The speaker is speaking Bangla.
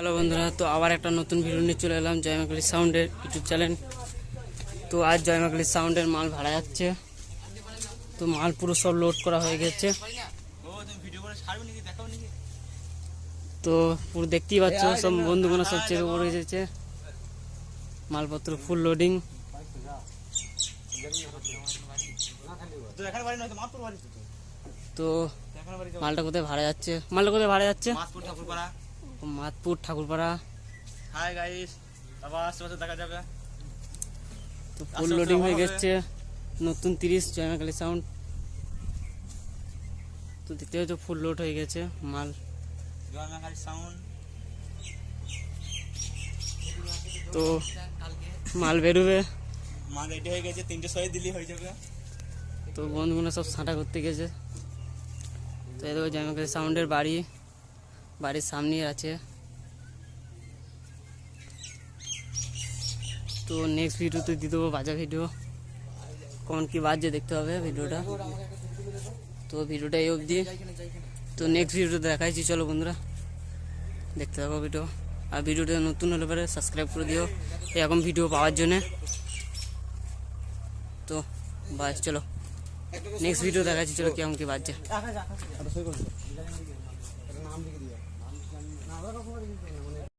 হ্যালো বন্ধুরা, তো আবার একটা নতুন ভিডিও নিয়ে চলে এলাম, জয়মাকালী সাউন্ডের ইউটিউব চ্যানেল তো আজ জয়মাকালী সাউন্ডের মাল ভাড়া যাচ্ছে। তো মাল পুরো সব লোড করা হয়ে গেছে। তো পুরো দেখতেই পাচ্ছ, সব বন্ধুগুলো সব চেপে পড়ে এসেছে মালপত্র ফুল লোডিং তো মালটা কোথায় ভাড়া যাচ্ছে? মালটা কোথায় ভাড়া যাচ্ছে? মাতপুর ঠাকুরপাড়া। হাই গাইস আবার আশেপাশে দেখা যাবে। তো ফুল লোডিং হয়ে গেছে। নতুন তিরিশ জয়মাকালী সাউন্ড তো দেখতে হচ্ছে ফুল লোড হয়ে গেছে মাল। জয়মাকালী সাউন্ড তো মাল বেরোবে। মাল রেডি হয়ে গেছে তিনটে শয়ে দিলি হয়ে যাবে। তো বন্ধুগুলো সব ছাঁটা করতে গেছে। তো এই দেখো জয়মাকালী সাউন্ডের বাড়ি। বাড়ির সামনেই আছে তো নেক্সট ভিডিওতে দিয়ে দেবো বাজা ভিডিও কোন কি বাজছে দেখতে হবে ভিডিওটা তো ভিডিওটা এই অবধি তো নেক্সট ভিডিওতে দেখাইছি চলো বন্ধুরা দেখতে থাকো ভিডিও আর ভিডিওটা নতুন হলে পরে সাবস্ক্রাইব করে দিও এরকম ভিডিও পাওয়ার জন্যে তো বাস চলো নেক্সট ভিডিও দেখাচ্ছি চলো কেমন কি বাজছে নাম লিখে দিয়ে